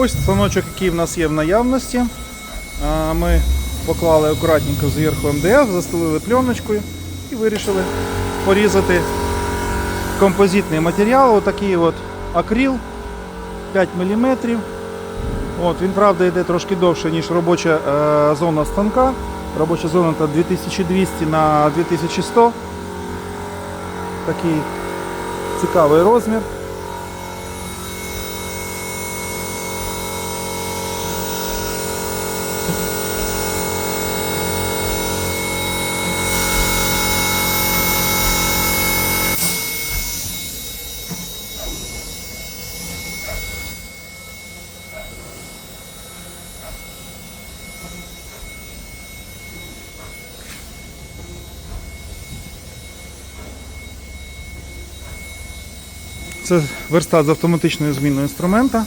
Ось станочок, який в нас є в наявності. Ми поклали акуратненько зверху МДФ, застелили пленочкою і вирішили порізати композитний матеріал. Отакий от акрил 5 мм. От, він, правда, йде трошки довше, ніж робоча е, зона станка. Робоча зона та 2200 на 2100. Такий цікавий розмір. Це верстат з автоматичною зміною інструмента.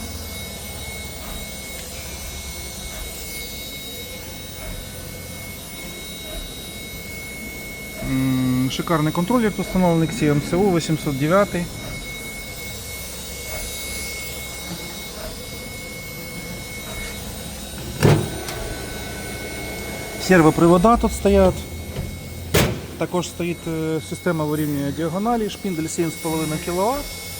Шикарний контролер встановлений CMCU 809. Сервопривода тут стоять. Також стоїть е, система вирівнювання діагоналі, шпіндель 7,5 кВт.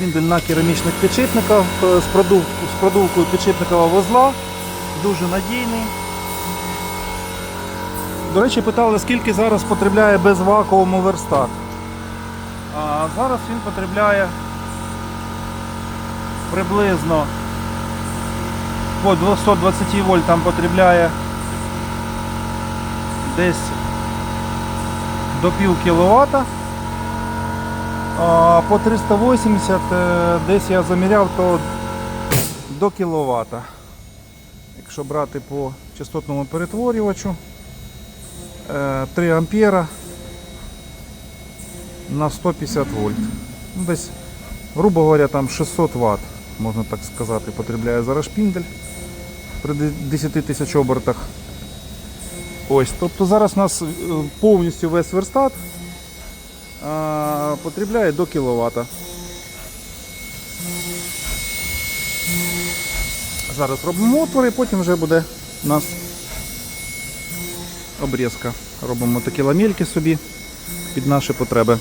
Шпіндель на керамічних підшипниках е, з, продув, з продувкою підшипникового вузла. Дуже надійний. До речі, питали, скільки зараз потребляє без вакууму верстат. А зараз він потребляє приблизно по 220 вольт там потребляє десь до пів кіловата. А по 380 е, десь я заміряв, то до кіловата. Якщо брати по частотному перетворювачу, е, 3 ампера на 150 вольт. Ну, Десь, грубо говоря, там 600 Вт, можна так сказати, потребляє зараз шпіндель при 10 тисяч обертах. Ось, тобто зараз у нас е, повністю весь верстат а, потребляє до кіловата. Зараз робимо отвори, потім вже буде у нас обрізка. Робимо такі ламельки собі під наші потреби.